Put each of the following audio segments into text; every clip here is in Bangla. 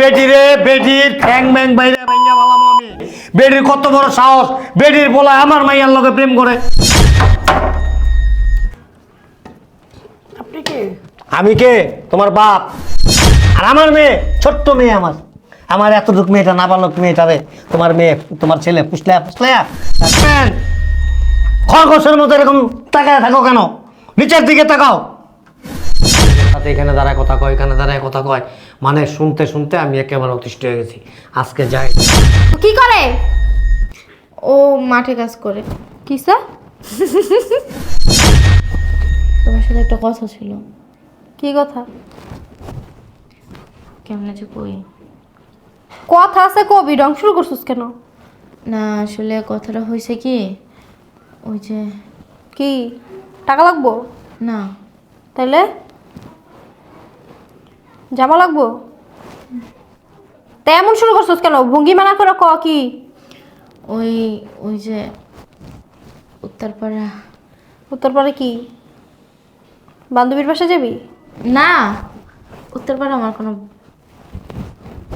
বেটি রে বেটির ঠ্যাং ম্যাং বাইরে ভাইয়া আমি। বেটির কত বড় সাহস বেটির বলা আমার মাইয়ার লগে প্রেম করে। আপনি কে? আমি কে? তোমার বাপ। আর আমার মেয়ে ছোট্ট মেয়ে আমার। আমার এতটুক মেয়েটা না পারল মেয়েটা রে। তোমার মেয়ে তোমার ছেলে পুষলে পুষলে খরগোশের মতো এরকম তাকায় থাকো কেন? নিচের দিকে তাকাও। সাথে এখানে দাঁড়ায় কথা কয় এখানে দাঁড়ায় কথা কয়। মানে শুনতে শুনতে আমি একেবারে অতিষ্ঠ হয়ে গেছি। আজকে যাই। কি করে? ও মাঠে কাজ করে। কি স্যার? তোমার সাথে একটা কথা ছিল। কি কথা? কেমন আছে কই? কথা আছে কবি রং শুরু করছিস কেন? না আসলে কথাটা হয়েছে কি ওই যে কি? টাকা লাগবো? না। তাইলে? জামা লাগবো? তা এমন শুরু করছিস কেন? ভঙ্গি মানা করে ক কি? ওই ওই যে উত্তরপাড়া। উত্তরপাড়া কি? বান্ধবীর বাসা যাবি? না উত্তরপাড়া আমার কোনো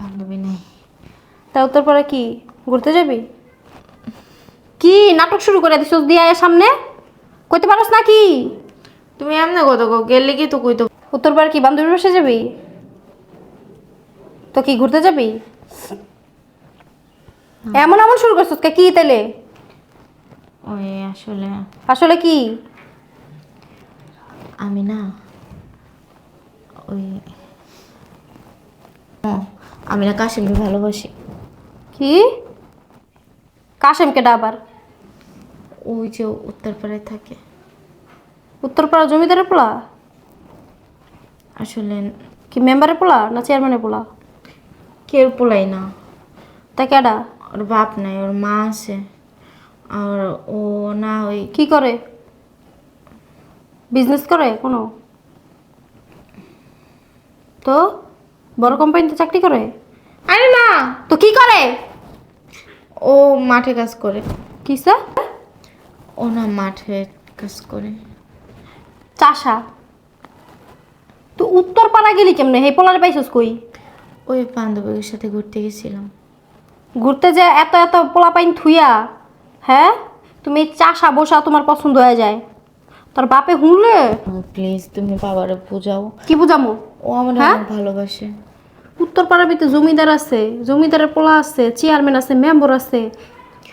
বান্ধবী নেই। তা উত্তরপাড়া কি? ঘুরতে যাবি? কি নাটক শুরু করে দিছিস দিয়া সামনে? কইতে পারস না কি? তুমি এমনি কত গেলে কি তো কই তো উত্তরপাড়ে কি বান্ধবীর বাসা যাবি? তো কি ঘুরতে যাবি? এমন এমন শুরু করছিস কে? কি তাইলে? ওই আসলে আসলে কি? আমি না ওই আমি না কাশিমকে ভালোবাসি। কি? কাশেম ডাবার? ওই যে উত্তরপাড়ায় থাকে। উত্তরপাড়া জমিদারের পোলা? আসলে কি মেম্বারের পোলা না চেয়ারম্যানের পোলা? কেউ পোলাই না। তা কেডা? ওর বাপ নাই ওর মা আছে। আর ও না ওই কি করে? বিজনেস করে কোনো? তো? বড় কোম্পানিতে চাকরি করে? আরে না। তো কি করে? ও মাঠে কাজ করে। কি স্যার ও না মাঠে কাজ করে। চাষা। তুই উত্তরপাড়া গেলি কেমনে? হে পোলারে পাইছস কই? ওই বান্ধবীর সাথে ঘুরতে গেছিলাম। ঘুরতে যে এত এত পোলা পাইন থুইয়া হ্যাঁ? তুমি চাষা বসা তোমার পছন্দ হয়ে যায়। তোর বাপে হুনলে? প্লিজ তুমি বাবারে বোঝাও। কি বুঝামো? ও আমার হ্যাঁ? ভালোবাসে। উত্তরপাড়ার ভিতরে জমিদার আছে জমিদারের পোলা আছে চেয়ারম্যান আছে মেম্বার আছে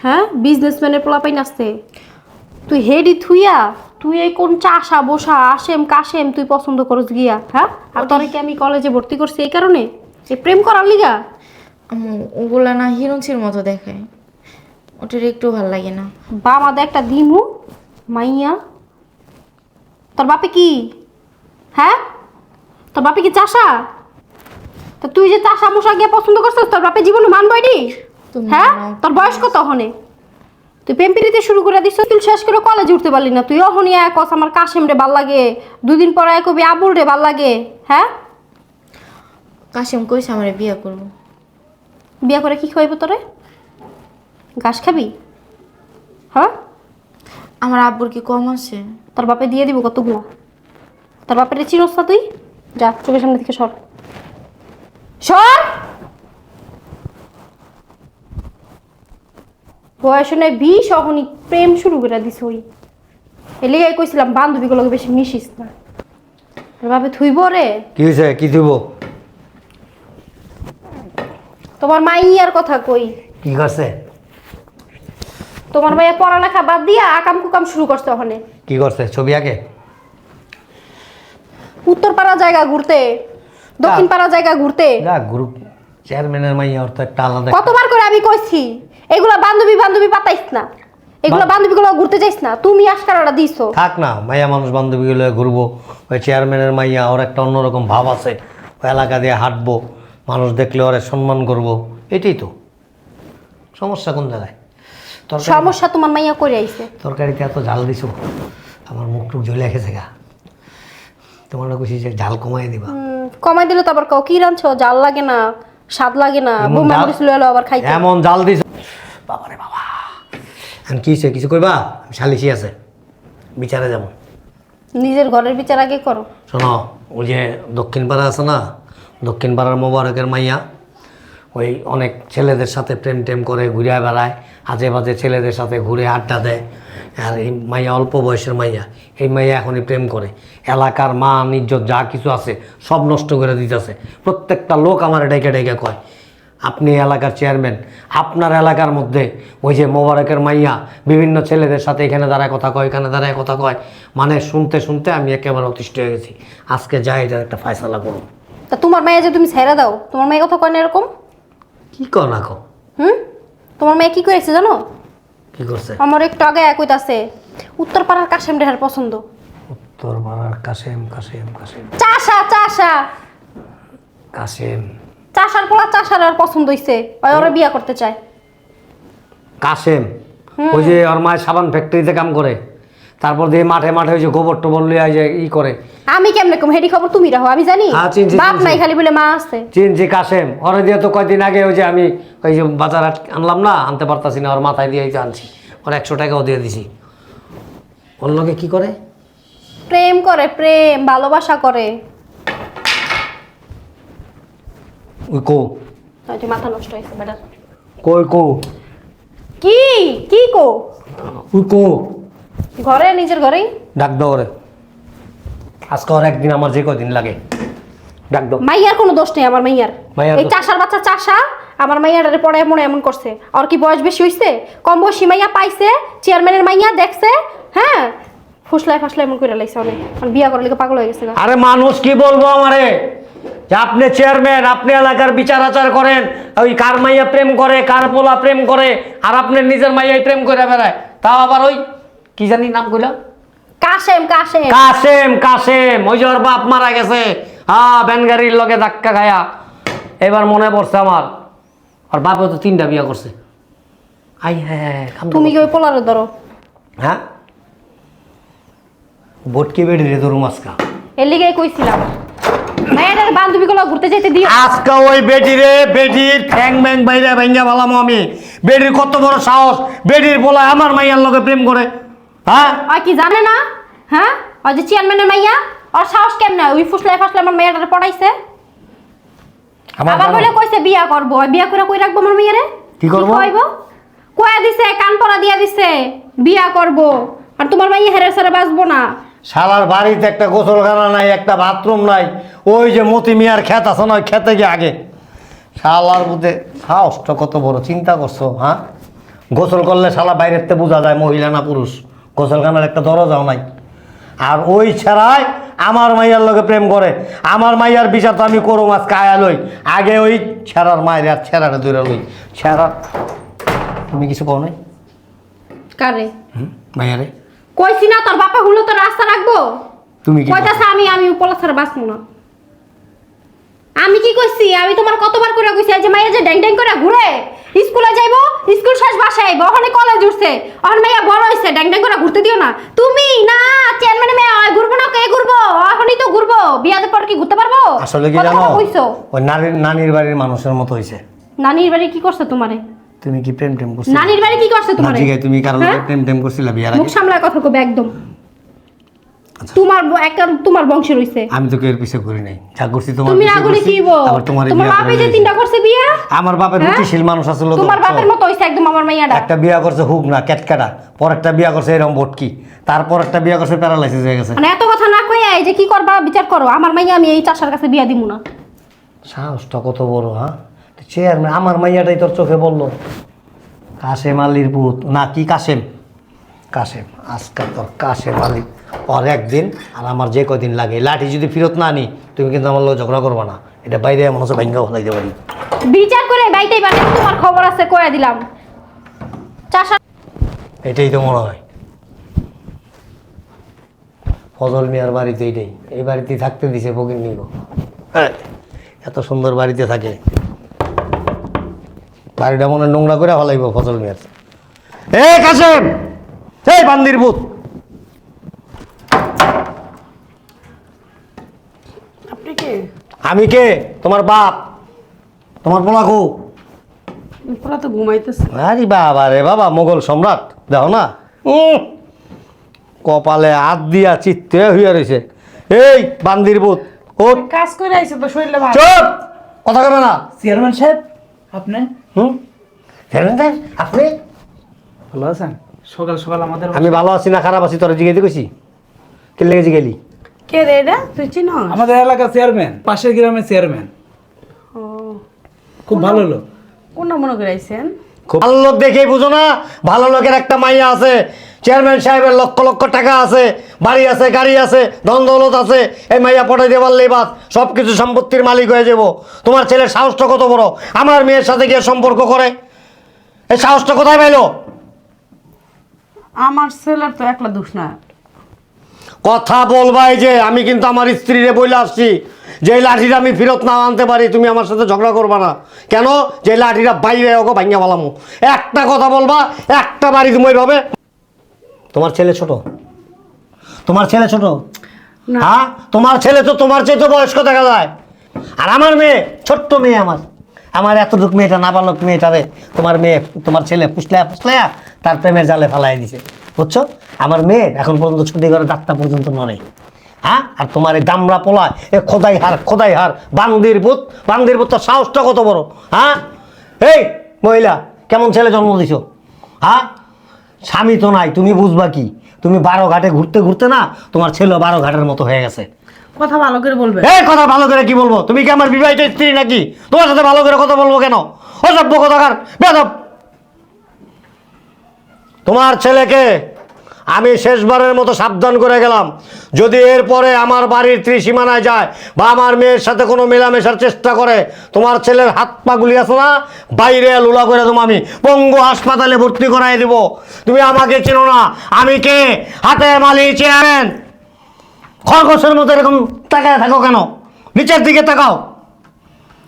হ্যাঁ? বিজনেসম্যানের পোলা পাইন আছে। তুই হেডি থুইয়া তুই এই কোন চাষা বসা আসেম কাশেম তুই পছন্দ করস গিয়া হ্যাঁ? আর তোরে কি আমি কলেজে ভর্তি করছি এই কারণে? এই প্রেম করার লিগা? আম্মু ওগুলা না হিরণসির মতো দেখায় ওটার একটু ভালো লাগে না। বাবা দে একটা দিমু মাইয়া। তোর বাপে কি? হ্যাঁ? তোর বাপে কি চাষা? তা তুই যে চাষা মশা গিয়ে পছন্দ করছিস তোর বাপে জীবনে মানবইডি তুমি হ্যাঁ? না- তোর বয়স কত হনে? তুই পেম্পিরিতে শুরু করে দিস তুই শেষ করে কলেজে উঠতে পারলি না। তুই অহনি এক কস আমার কাশেম রে ভালো লাগে। দুদিন পরে এক কবি আবুল রে ভালো লাগে। হ্যাঁ? কাশিম কইছে আমার বিয়ে করব। বিয়া করে কি খাইব তোরে? ঘাস খাবি? হ্যাঁ? আমার আব্বুর কি কম আছে? তোর বাপে দিয়ে দিব কতগুলো? তোর বাপের চিরস না তুই? যা চোখের সামনে থেকে সর। সর! বয়স নয় বিষ অহনি প্রেম শুরু করে দিস ওই। এলিগাই কইছিলাম বান্ধবীগুলোকে বেশি মিশিস না। তোর বাপে থুইব রে? কি হয়েছে কি দিব তোমার মাইয়ার কথা কই? কি করছে? তোমার মাইয়া পড়ালেখা বাদ দিয়া আকাম কুকাম শুরু করছে ওখানে। কি করছে? ছবি আঁকে? উত্তরপাড়া জায়গা ঘুরতে দক্ষিণ পাড়া জায়গা ঘুরতে। যা গ্রুপ চেয়ারম্যানের মাইয়া ওর তো একটা আলাদা কতবার করে আমি কইছি এগুলা বান্ধবী বান্ধবী পাতাইস না। এগুলা বান্ধবীগুলো ঘুরতে যাইস না তুমি আজকারাটা দিছো। থাক না মাইয়া মানুষ বান্ধবীগুলো ঘুরবো। ওই চেয়ারম্যানের মাইয়া ওর একটা অন্যরকম ভাব আছে। ওই এলাকা দিয়ে হাঁটবো। মানুষ দেখলে ওরে সম্মান করব এটাই তো। সমস্যা কোন জায়গায়? সমস্যা তোমার মাইয়া করে আইছে। তরকারিতে এত ঝাল দিছো আমার মুখ টুক জ্বলে গেছে গা। তোমার না খুশি যে ঝাল কমাই দিবা। কমাই দিলে তো আবার কাউ কি রাঁধছো? জাল লাগে না স্বাদ লাগে না। বোমা জাল- মরিচ আবার খাইতে। এমন জাল দিছ। বাবারে বাবা। আমি কি হয়েছে কিছু কইবা? সালিশি আছে। বিচারে যাব। নিজের ঘরের বিচার আগে করো। শোনো ওই যে দক্ষিণ পাড়া আছে না দক্ষিণ পাড়ার মোবারকের মাইয়া। ওই অনেক ছেলেদের সাথে প্রেম টেম করে ঘুরে বেড়ায় আজে বাজে ছেলেদের সাথে ঘুরে আড্ডা দেয়। আর এই মাইয়া অল্প বয়সের মাইয়া, এই মাইয়া এখনই প্রেম করে। এলাকার মান, ইজ্জত, যা কিছু আছে, সব নষ্ট করে দিতেছে। প্রত্যেকটা লোক আমার ডেকে ডেকে কয়, আপনি এলাকার চেয়ারম্যান, আপনার এলাকার মধ্যে ওই যে মোবারকের মাইয়া, বিভিন্ন ছেলেদের সাথে এখানে দাঁড়ায় কথা কয়, এখানে দাঁড়ায় কথা কয়। মানে শুনতে শুনতে আমি একেবারে অতিষ্ঠ হয়ে গেছি। আজকে যাই এটার একটা ফয়সালা করুন। তা তোমার মেয়ে যে তুমি ছেড়ে দাও তোমার মেয়ে কথা কয় না এরকম? কি কর রাখো হুম? তোমার মেয়ে কি করেছে জানো? কি করছে? আমার একটু আগে একইত আছে উত্তর পাড়ার কাশেম রেহার পছন্দ। উত্তর পাড়ার কাসেম কাসেম কাসেম চাষা চাষা। কাসেম চাষার পোলা চাষার আর পছন্দ হইছে ওই ওরা বিয়া করতে চায়। কাশেম। ওই যে ওর মায়ের সাবান ফ্যাক্টরিতে কাম করে। তারপর দিয়ে মাঠে মাঠে ওই যে গোবর টোবর লিয়ে যে ই করে। আমি কেমনে কম? হেডি খবর তুমি রাখো আমি জানি। হ্যাঁ, চিনছি, বাপ চিনছি। নাই খালি বলে মা আছে চিনছি কাসেম ওরে দিয়ে তো কয়দিন আগে ওই যে আমি ওই যে বাজার আট- আনলাম না আনতে পারতাছি না ওর মাথায় দিয়ে এই যে আনছি। ওর একশো টাকাও দিয়ে দিছি। ওর লোকে কি করে? প্রেম করে প্রেম ভালোবাসা করে। ওই কো। মাথা নষ্ট হয়েছে বেটার কই কো? কি? কি কো? ওই কো। ঘরে নিজের ঘরেই? ডাক দাও ওরে। আজকে ওর একদিন আমার যে কদিন লাগে। ডাক দাও। মাইয়ার কোনো দোষ নেই আমার মাইয়ার। মাইয়ার এই দোষ- চাষার বাচ্চা চাষা আমার মাইয়ারে পড়ে এমন এমন করছে। আর কি বয়স বেশি হইছে? কম বয়সী মাইয়া পাইছে চেয়ারম্যানের মাইয়া দেখছে হ্যাঁ? ফুসলাই ফাসলাই এমন করে লাইছে অনেক। আর বিয়া করার লিগে পাগল হয়ে গেছে গা। আরে মানুষ কি বলব আমারে? যে আপনি চেয়ারম্যান আপনি এলাকার বিচার আচার করেন ওই কার মাইয়া প্রেম করে কার পোলা প্রেম করে আর আপনার নিজের মাইয়াই প্রেম করে বেড়ায়। তাও আবার ওই কি জানি নাম কইলাম কাশেম কাশেম। কাসেম কাসেম ওই যে ওর বাপ মারা গেছে। হ্যাঁ ব্যানগাড়ির লগে ধাক্কা খায়া। এবার মনে পড়ছে আমার। আর বাপে তো তিনটা বিয়া করছে। আই হ্যাঁ তুমি কি ওই পোলারে ধরো? হ্যাঁ? বটকি বেড়ি রে তোর মাসকা এর লিগেই কইছিলাম। মায়ের বান্ধবী গুলো ঘুরতে যেতে দিও। আজকে ওই বেটি রে বেটির ঠ্যাং ব্যাং বাইরে ভাঙ্গা ভালামো আমি। বেটির কত বড় সাহস। বেটির বলা আমার মাইয়ার লগে প্রেম করে। হ্যাঁ? আর কি জানে না? হ্যাঁ? ওই যে চেয়ারম্যানের মাইয়া? ওর সাহস কেমনে? ওই ফুসলাই ফাসলাই আমার মেয়েটারে পড়াইছে? আমার আবার বলে কইছে বিয়া করব। বিয়া করে কই রাখব আমার মেয়েরে কি করব? কইবো? কয়া দিছে কান পরা দিয়া দিছে বিয়া করব। আর তোমার মাইয়া হেরে সারে বাঁচবো না। শালার বাড়িতে একটা গোসলখানা নাই একটা বাথরুম নাই ওই যে মতি মিয়ার ক্ষেত আছে না ওই খেতে গিয়ে আগে। শালার বুঝে সাহসটা কত বড় চিন্তা করছ হ্যাঁ? গোসল করলে শালা বাইরের থেকে বোঝা যায় মহিলা না পুরুষ। গোসলখানার একটা দরজাও নাই। আর ওই ছাড়াই আমার মাইয়ার লগে প্রেম করে। আমার মাইয়ার বিচার তো আমি করো মাছ কায়া লই। আগে ওই ছেঁড়ার মায়ের আর ছেঁড়াটা দূরে লই। ছেঁড়া তুমি কিছু কও নাই? কারে? মাইয়ারে? কইছি না তোর বাপা হুলো তো রাস্তা রাখব। তুমি কি কইতাছে আমি আমি উপলা ছাড়া বাঁচবো না। আমি কি কইছি? আমি তোমার কতবার করে কইছি এই যে মাইয়া যে ড্যাং ড্যাং করে ঘুরে স্কুলে যাইবো স্কুল শেষ বাসায় আইবো ওখানে কলেজ উঠছে ওখানে মাইয়া বড় হইছে ড্যাং ড্যাং করে ঘুরতে দিও না। তুমি না চেয়ারম্যান মেয়ে হয় ঘুরবো না কে ঘুরবো? এখনই তো ঘুরবো। বিয়াদের পর কি ঘুরতে পারব? আসলে কি জানো? ওই নারীর নানির বাড়ির মানুষের মতো হয়েছে নানির বাড়ি কি করছে তোমারে? তুমি কি প্রেম টেম করছ নানির বাড়ি কি করছে তোমারে? জিগাই তুমি কারও হ্যাঁ? প্রেম টেম করছিলা বিয়ার মুখ আগে? সামলায় কথা কবে একদম। তোমার একটা তোমার বংশের হইছে আমি তো এর পিছে ঘুরি নাই। যা করছি তোমার তুমি করে ঘুরছি, কি? আবার তোমার তোমার বাপে যে তিনটা করছে বিয়া? আমার বাপের হ্যাঁ? রুচিশীল মানুষ আসলে তোমার বাপের মতো হইছে একদম আমার মাইয়াটা। একটা বিয়া করছে হুক না ক্যাটকাটা পর একটা বিয়া করছে এরকম ভটকি। তারপর একটা বিয়া করছে প্যারালাইসিস হয়ে গেছে। মানে এত কথা না কইয়া এই যে কি করবা বিচার করো। আমার মাইয়া আমি এই চাষার কাছে বিয়া দিমু না। সাহসটা কত বড় হ্যাঁ? চেয়ারম্যান আমার মাইয়াটাই তোর চোখে বলল কাশেম আলীর পুত। না কি কাশেম? কাশেম আজকাল তোর কাশেম আলী। ওর একদিন আর আমার যে কদিন লাগে লাঠি যদি ফেরত না আনি তুমি কিন্তু আমার লোক ঝগড়া করবা না। এটা বাইরে এমন হচ্ছে ভেঙ্গা ফেলাইতে পারি বিচার করে বাইতেই পারে তোমার খবর আছে কইয়া দিলাম। চাষা এটাই তো মনে হয়। ফজল মিয়ার বাড়িতে এইটাই এই বাড়িতে থাকতে দিছে ফকির নিব এত সুন্দর বাড়িতে থাকে। বাড়িটা মনে নোংরা করে ফলাইব ফজল মিয়ার। এ কাসেম এই বান্দির ভূত আপনি কে আমি কে? তোমার বাপ? তোমার পোলাকু পুরা তো ঘুমাইতেছে। আরে বাবা রে বাবা মোগল সম্রাট দেখো না। উম, কপালে হাত দিয়া চিত্তে হইয়া রয়েছে এই বান্দির ভূত ওঠ। কাজ করে আইছে তো শরীরে ভালো। চুপ! কথা কবে না। চেয়ারম্যান সাহেব আপনি? হুম? ধীরেন্দ্র আপনি? ভালো আছেন? সকাল সকাল আমাদের আমি ভালো আছি না খারাপ আছি তোরা জিগাইতে কইছি। কে লেগে জিগাইলি? কে রে এটা? তুই চিনো আমাদের এলাকা চেয়ারম্যান পাশের গ্রামের চেয়ারম্যান। ও। খুব ভালো লোক। কোনটা মনে করে আইছেন খুব ভালো লোক দেখেই বুঝো না ভালো লোকের একটা মাইয়া আছে চেয়ারম্যান সাহেবের লক্ষ লক্ষ টাকা আছে বাড়ি আছে গাড়ি আছে ধন দৌলত আছে এই মাইয়া পটাই দিয়ে পারলেই বাস সব কিছু সম্পত্তির মালিক হয়ে যাব। তোমার ছেলের সাহসটা কত বড়? আমার মেয়ের সাথে গিয়ে সম্পর্ক করে? এই সাহসটা কোথায় পাইলো? আমার ছেলের তো একলা দোষ না কথা বলবাই যে আমি কিন্তু আমার স্ত্রীরে বলে আসছি। যে লাঠিটা আমি ফেরত না আনতে পারি তুমি আমার সাথে ঝগড়া করবা না। কেন? যে লাঠিটা বাইরে ওকে ভাঙ্গা বলামো একটা কথা বলবা একটা বাড়ি তুমি ওইভাবে তোমার ছেলে ছোট? তোমার ছেলে ছোট। হ্যাঁ? তোমার ছেলে তো তোমার চেয়ে তো বয়স্ক দেখা যায়। আর আমার মেয়ে ছোট্ট মেয়ে আমার। আমার এতটুক মেয়েটা নাবালক মেয়েটারে। তোমার মেয়ে তোমার ছেলে পুষলায়া পুষলায়া তার প্রেমের জালে ফেলাই দিছে। বুঝছ? আমার মেয়ে এখন পর্যন্ত ছুটি করে ডাক্তার পর্যন্ত নড়ে। হ্যাঁ? আর তোমার এই দামড়া পোলা এ খোদাই হার খোদাই হার বান্দির পুত বান্দির তোর সাহসটা কত বড়? হ্যাঁ? এই মহিলা কেমন ছেলে জন্ম দিছো? হ্যাঁ? স্বামী তো নাই তুমি বুঝবা কি? তুমি বারো ঘাটে ঘুরতে ঘুরতে না তোমার ছেলে বারো ঘাটের মতো হয়ে গেছে। কথা ভালো করে বলবে। এই কথা ভালো করে কি বলব? তুমি কি আমার বিবাহিত স্ত্রী নাকি? তোমার সাথে ভালো করে কথা বলব কেন? অসভ্য কথাকার বেদব তোমার ছেলেকে আমি শেষবারের মতো সাবধান করে গেলাম। যদি এরপরে আমার বাড়ির ত্রিসীমানায় যায় বা আমার মেয়ের সাথে কোনো মেলামেশার চেষ্টা করে তোমার ছেলের হাত পাগুলি আছে না? বাইরে লুলা করে দেবো আমি। পঙ্গু হাসপাতালে ভর্তি করাই দেব। তুমি আমাকে চেনো না। আমি কে? হাতে মালি চেয়ারম্যান। খরগোশের মতো এরকম তাকায় থাকো কেন? নিচের দিকে তাকাও।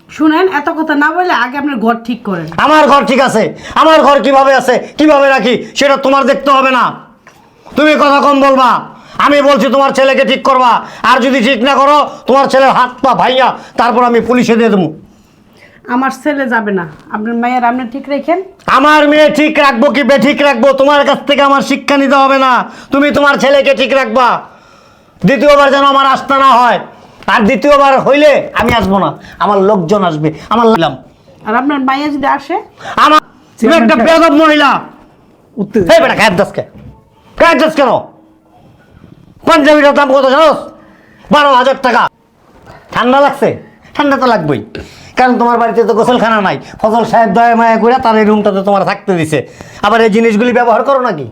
শুনেন এত কথা না বলে আগে আপনার ঘর ঠিক করেন। আমার ঘর ঠিক আছে। আমার ঘর কীভাবে আছে কীভাবে রাখি সেটা তোমার দেখতে হবে না। তুমি কথা কম বলবা। আমি বলছি তোমার ছেলেকে ঠিক করবা। আর যদি ঠিক না করো তোমার ছেলের হাত পা ভাইয়া তারপর আমি পুলিশে দিয়ে দেবো। আমার ছেলে যাবে না। আপনার মায়ের আপনি ঠিক রেখেন। আমার মেয়ে ঠিক রাখব কি বেঠিক রাখব তোমার কাছ থেকে আমার শিক্ষা নিতে হবে না। তুমি তোমার ছেলেকে ঠিক রাখবা। দ্বিতীয়বার যেন আমার আসতে না হয়। আর দ্বিতীয়বার হইলে আমি আসব না। আমার লোকজন আসবে। আমার লাগলাম আর আপনার মাইয়া যদি আসে? আমার একটা বেদব মহিলা। উত্তেজ বেটা গায়ের দাসকে। গায়ের কেন? পাঞ্জাবিটার দাম কত জানোস? বারো হাজার টাকা। ঠান্ডা লাগছে? ঠান্ডা তো লাগবেই। কারণ তোমার বাড়িতে তো গোসলখানা নাই। ফজল সাহেব দয়া মায়া করে তার এই রুমটাতে তোমার থাকতে দিছে। আবার এই জিনিসগুলি ব্যবহার করো নাকি?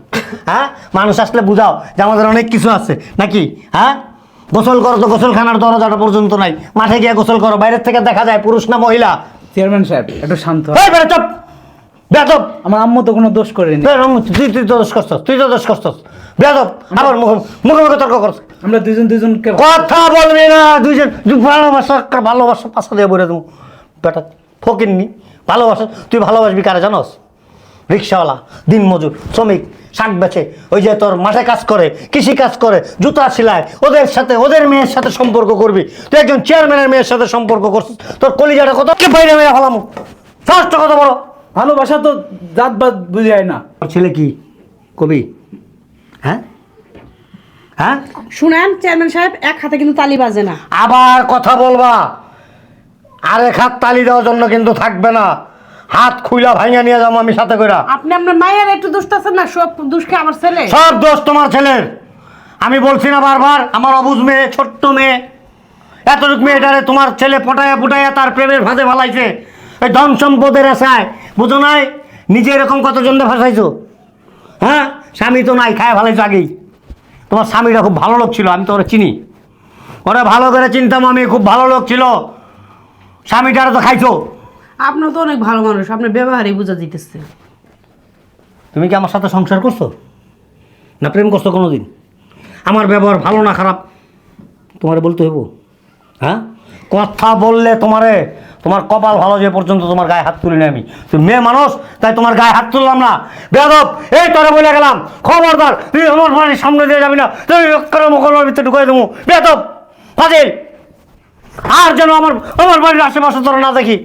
হ্যাঁ? মানুষ আসলে বুঝাও যে আমাদের অনেক কিছু আছে। নাকি? হ্যাঁ? গোসল করো তো গোসলখানার দরজাটা পর্যন্ত নাই। মাঠে গিয়ে গোসল করো। বাইরের থেকে দেখা যায় পুরুষ না মহিলা। চেয়ারম্যান সাহেব একটু শান্ত চপ! বেতব আমার আম্মু তো কোনো দোষ করেনি। তুই তুই তো দোষ করছস তুই তো দোষ করছস। বেদব আবার মুখে মুখে মুখে তর্ক করছ। আমরা দুজন দুজনকে কথা বলবি না দুইজন তুই ভালোবাসা ভালোবাসা পাশা দিয়ে বলে দেবো। বেটা ফকিননি ভালোবাসা। তুই ভালোবাসবি কারে জানোস? রিক্সাওয়ালা দিন মজুর শ্রমিক শাক বেছে ওই যে তোর মাঠে কাজ করে কৃষি কাজ করে জুতা সেলায় ওদের সাথে ওদের মেয়ের সাথে সম্পর্ক করবি। তুই একজন চেয়ারম্যানের মেয়ের সাথে সম্পর্ক করছিস। তোর কলিজাটা কত কে বাইরে মেয়ে সাহসটা কত বড় ভালোবাসা তো জাত বাদ বুঝায় না। ছেলে কি? কবি? হ্যাঁ? হ্যাঁ? শুনেন চেয়ারম্যান সাহেব এক হাতে কিন্তু তালি বাজে না। আবার কথা বলবা। আর এক হাত তালি দেওয়ার জন্য কিন্তু থাকবে না। হাত খুইলা ভাঙা নিয়ে যাব আমি সাথে কইরা। আপনি আপনার মায়ের একটু দোষ আছেন না? সব দুষ্কে আমার ছেলে? সব দোষ তোমার ছেলের। আমি বলছি না বারবার আমার অবুজ মেয়ে ছোট্ট মেয়ে। এতটুক মেয়েটারে তোমার ছেলে পটায়া পুটায়া তার প্রেমের ফাঁদে ভালাইছে এই ধন সম্পদের আশায়। বুঝো নাই? নিজে এরকম কতজনকে ফাঁসাইছো হ্যাঁ? স্বামী তো নাই খায় ফালাইছো আগেই তোমার স্বামীটা খুব ভালো লোক ছিল আমি তো ওরা চিনি। ওরা ভালো করে চিনতাম আমি খুব ভালো লোক ছিল। স্বামীটারে তো খাইছো। আপনার তো অনেক ভালো মানুষ আপনার ব্যবহারই বোঝা দিতেছে তুমি কি আমার সাথে সংসার করছ? না প্রেম করছ কোনো দিন আমার ব্যবহার ভালো না খারাপ? তোমারে বলতে হইব। হ্যাঁ? কথা বললে তোমারে তোমার কপাল ভালো যে পর্যন্ত তোমার গায়ে হাত তুলি না আমি। তুমি মেয়ে মানুষ, তাই তোমার গায়ে হাত তুললাম না। বেদব এই তোরে বলে গেলাম। খবরদার, তুই আমার বাড়ির সামনে দিয়ে যাবি না। তুই মকলার ভিতরে ঢুকাই দেবো। বেদব ফাজিল। আর যেন আমার আমার বাড়ির আশেপাশে তোরা না দেখি।